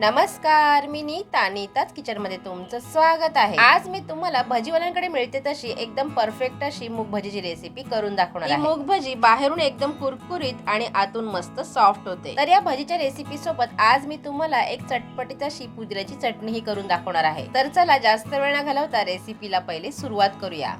नमस्कार मी नीता नीताच किचनमध्ये तुमचं स्वागत आहे. आज मी तुम्हाला भजीवाल्यांकडे मिळते तशी एकदम परफेक्ट अशी मूग भजीची रेसिपी करून दाखवणार आहे. मूग भजी बाहेरून एकदम कुरकुरीत आणि आतून मस्त सॉफ्ट होते. तर या भजीच्या रेसिपी सोबत आज मी तुम्हाला एक चटपटीत अशी पुदिन्याची चटणी ही करून दाखवणार आहे. तर चला जास्त वेळ न घालवता रेसिपीला पहिले सुरुवात करूया.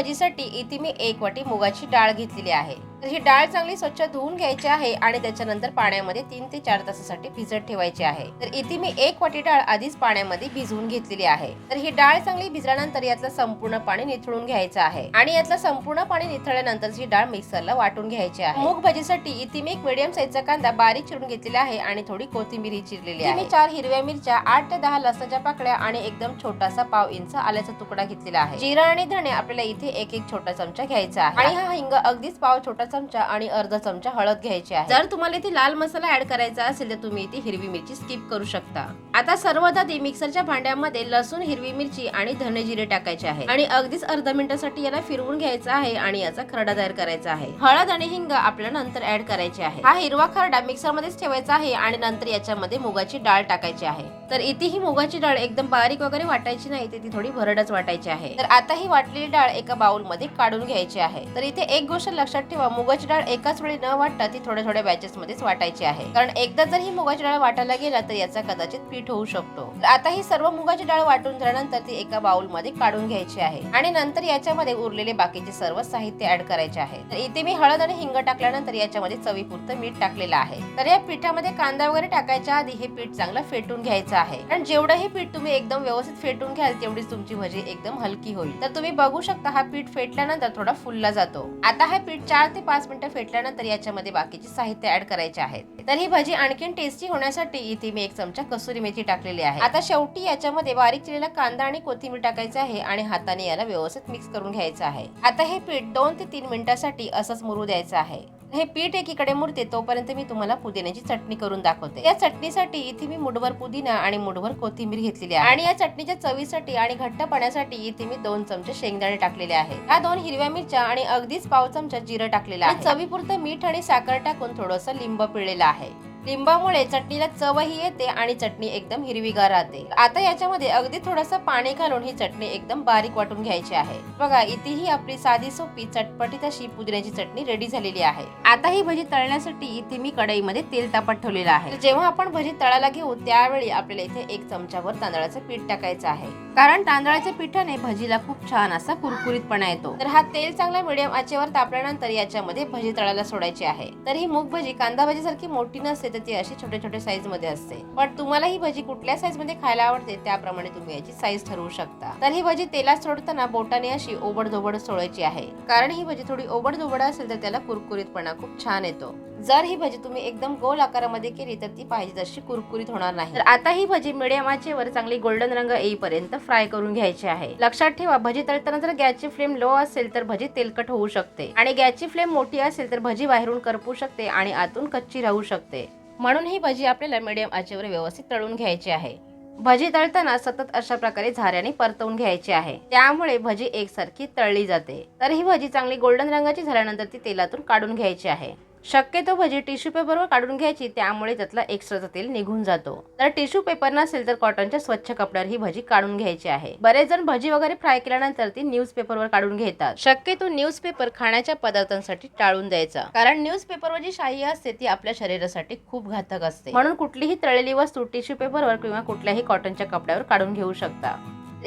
भजीसाठी इथे मी एक वाटी मुगाची डाळ घेतलेली आहे. तर ही डाळ चांगली स्वच्छ धुवून घ्यायची आहे आणि त्याच्यानंतर पाण्यामध्ये तीन ते चार तासासाठी भिजत ठेवायची आहे. तर इथे मी एक वाटी डाळ आधीच पाण्यामध्ये भिजवून घेतलेली आहे. तर ही डाळ चांगली भिजल्यानंतर यातलं संपूर्ण पाणी निथळून घ्यायचं आहे. आणि यातलं संपूर्ण पाणी निथळल्यानंतर ही डाळ मिक्सरला वाटून घ्यायची आहे. मूग भजीसाठी इथे मी एक मिडियम साईजचा कांदा बारीक चिरून घेतलेला आहे आणि थोडी कोथिंबीर ही चिरलेली आहे मी चार हिरव्या मिरच्या आठ ते दहा लसणाच्या पाकळ्या आणि एकदम छोटासा पाव इंच आल्याचा तुकडा घेतलेला आहे. जिरा आणि धणे आपल्याला इथे एक एक छोटा चमचा घ्यायचा आहे. आणि हा हिंग अगदीच पाव छोटा चमचा आणि अर्धा चमचा हळद घ्यायची आहे. जर तुम्हाला इथे लाल मसाला ऍड करायचा असेल तर तुम्ही इथे हिरवी मिरची स्किप करू शकता. आता सर्व आधी मिक्सरच्या भांड्यामध्ये लसूण हिरवी मिरची आणि धने जिरे टाकायचे आहे आणि अगदीच अर्धा मिनिटासाठी याला फिरवून घ्यायचा आहे आणि याचा खरडा तयार करायचा आहे. हळद आणि हिंग आपल्याला नंतर ऍड करायचे आहे. हा हिरवा खरडा मिक्सर मध्येच ठेवायचा आहे आणि नंतर याच्यामध्ये मुगाची डाळ टाकायची आहे. तर इथे ही मुगाची डाळ एकदम बारीक वगैरे वाटायची नाही ती थोडी भरडच वाटायची आहे. तर आता ही वाटलेली डाळ एका बाउलमध्ये काढून घ्यायची आहे. तर इथे एक गोष्ट लक्षात ठेवा मुगाची डाळ एकाच वेळी न वाटता ती थोड्या थोड्या बॅचेस मध्येच वाटायची आहे. कारण एकदा जर ही मुगाची डाळ वाटायला गेला तर याचा कदाचित पीठ होऊ शकतो. आता ही सर्व मुगाची डाळ वाटून झाल्यानंतर ती एका बाउलमध्ये काढून घ्यायची आहे. आणि नंतर याच्यामध्ये उरलेले बाकीचे सर्व साहित्य ऍड करायचे आहे. तर इथे मी हळद आणि हिंग टाकल्यानंतर याच्यामध्ये चवीपुरतं मीठ टाकलेलं आहे. तर या पिठामध्ये कांदा वगैरे टाकायच्या आधी हे पीठ चांगलं फेटून घ्यायचं आहे. कारण जेवढं हे पीठ तुम्ही एकदम व्यवस्थित फेटून घ्याल तेवढीच तुमची भजी एकदम हलकी होईल. तर तुम्ही बघू शकता हा पीठ फेटल्यानंतर थोडा फुलला जातो. आता हा पीठ चार ते पाच मिनिटं फेटल्यानंतर याच्यामध्ये बाकीचे साहित्य ऍड करायचे आहेत. तर ही भाजी आणखीन टेस्टी होण्यासाठी इथे मी एक चमचा कसुरी मेथी टाकलेली आहे. आता शेवटी याच्यामध्ये बारीक चिरलेला कांदा आणि कोथिंबीर टाकायची आहे आणि हाताने याला व्यवस्थित मिक्स करून घ्यायचं आहे. आता हे पीठ दोन ते तीन मिनिटासाठी असंच मुरू द्यायचं आहे. हे पीठ एकीकडे मुरते तोपर्यंत मी तुम्हाला पुदिन्याची चटणी करून दाखवते. या चटणीसाठी इथे मी मुठभर पुदिना आणि मुठभर कोथिंबीर घेतलेली आहे. आणि या चटणीच्या चवीसाठी आणि घट्ट पाण्यासाठी इथे मी दोन चमचे शेंगदाणे टाकलेले आहे. या दोन हिरव्या मिरच्या आणि अगदीच पाव चमचा जिरं टाकलेला आहे. चवीपुरतं मीठ आणि साखर टाकून थोडस लिंब पिळलेलं आहे. लिंबामुळे चटणीला चवही येते आणि चटणी एकदम हिरवीगार राहते. आता याच्यामध्ये अगदी थोडस पाणी घालून ही चटणी एकदम बारीक वाटून घ्यायची आहे. बघा इथेही आपली साधी सोपी चटपटीत अशी पुदिन्याची चटणी रेडी झालेली आहे. आता ही भजी तळण्यासाठी इथे मी कढईमध्ये तेल तापत ठेवलेलं आहे. जेव्हा आपण भजी तळायला घेऊ त्यावेळी आपल्याला इथे एक चमच्यावर तांदळाचं पीठ टाकायचं आहे. कारण तांदळाच्या पिठाने भजीला खूप छान असा कुरकुरीतपणा येतो. तर हा तेल चांगला मिडियम आचेवर तापल्यानंतर याच्यामध्ये भजी तळायला सोडायची आहे. तर ही मूग भजी कांदा भजी सारखी मोठी नसते तर ती अशी छोट्या छोट्या साईजमध्ये असते. पण तुम्हाला ही भजी कुठल्या साईजमध्ये खायला आवडते त्याप्रमाणे तुम्ही याची साईज ठरवू शकता. तर ही भजी तेलात सोडताना बोटाने अशी ओबड सोडायची आहे. कारण ही भजी थोडी ओबडधोबड असेल तर त्याला कुरकुरीतपणा खूप छान येतो. जर ही भजी तुम्ही एकदम गोल आकारामध्ये केली तर ती पाहिजे तशी कुरकुरीत होणार नाही. तर आता ही भजी मिडियम आचेवर चांगली गोल्डन रंग येईपर्यंत फ्राय करून घ्यायची आहे. लक्षात ठेवा भजी तळताना जर गॅसची फ्लेम लो असेल तर भजी तेलकट होऊ शकते. आणि गॅसची फ्लेम मोठी असेल तर भजी बाहेरून करपू शकते आणि आतून कच्ची राहू शकते. म्हणून ही भजी आपल्याला मिडियम आचेवर व्यवस्थित तळून घ्यायची आहे. भजी तळताना सतत अशा प्रकारे झाऱ्याने परतवून घ्यायची आहे. त्यामुळे भजी एकसारखी तळली जाते. तर ही भजी चांगली गोल्डन रंगाची झाल्यानंतर ती तेलातून काढून घ्यायची आहे. शक्यतो भजी टिश्यू पेपरवर काढून घ्यायची त्यामुळे त्यातला एक्स्ट्राचं तेल निघून जातो. तर टिश्यू पेपर नसेल तर कॉटनच्या स्वच्छ कपड्यावर ही भजी काढून घ्यायची आहे. बरेच जण भजी वगैरे फ्राय केल्यानंतर ती न्यूज पेपरवर काढून घेतात. शक्यतो न्यूज पेपर खाण्याच्या पदार्थांसाठी टाळून द्यायचा. कारण न्यूज पेपरवर जी शाही असते ती आपल्या शरीरासाठी खूप घातक असते. म्हणून कुठलीही तळलेली वस्तू टिश्यू पेपरवर किंवा कुठल्याही कॉटनच्या कपड्यावर काढून घेऊ शकता.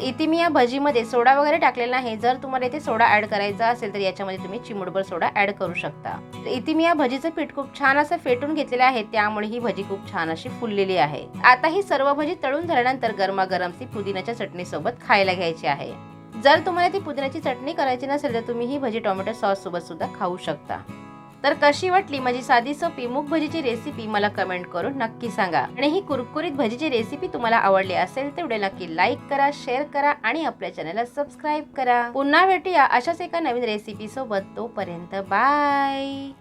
इथे मी या भजीमध्ये सोडा वगैरे टाकलेला नाही. जर तुम्हाला इथे सोडा ऍड करायचा असेल तर याच्यामध्ये तुम्ही चिमुडभर सोडा ऍड करू शकता. तर इथे मी या भजीचं पीठ खूप छान असं फेटून घेतलेलं आहे. त्यामुळे ही भजी खूप छान अशी फुललेली आहे. आता ही सर्व भजी तळून झाल्यानंतर गरमागरम ती पुदिन्याच्या चटणीसोबत खायला घ्यायची आहे. जर तुम्हाला ती पुदिन्याची चटणी करायची नसेल तर तुम्ही ही भजी टोमॅटो सॉस सोबत सुद्धा खाऊ शकता. तर कशी वाटली माझी साधी सोपी मूग भजीची रेसिपी मला कमेंट करून नक्की सांगा. आणि ही कुरकुरीत भजीची रेसिपी तुम्हाला आवडली असेल तेवढे नक्की लाईक करा शेअर करा आणि आपल्या चॅनलला सबस्क्राईब करा. पुन्हा भेटूया अशाच एका नवीन रेसिपी सोबत. तोपर्यंत बाय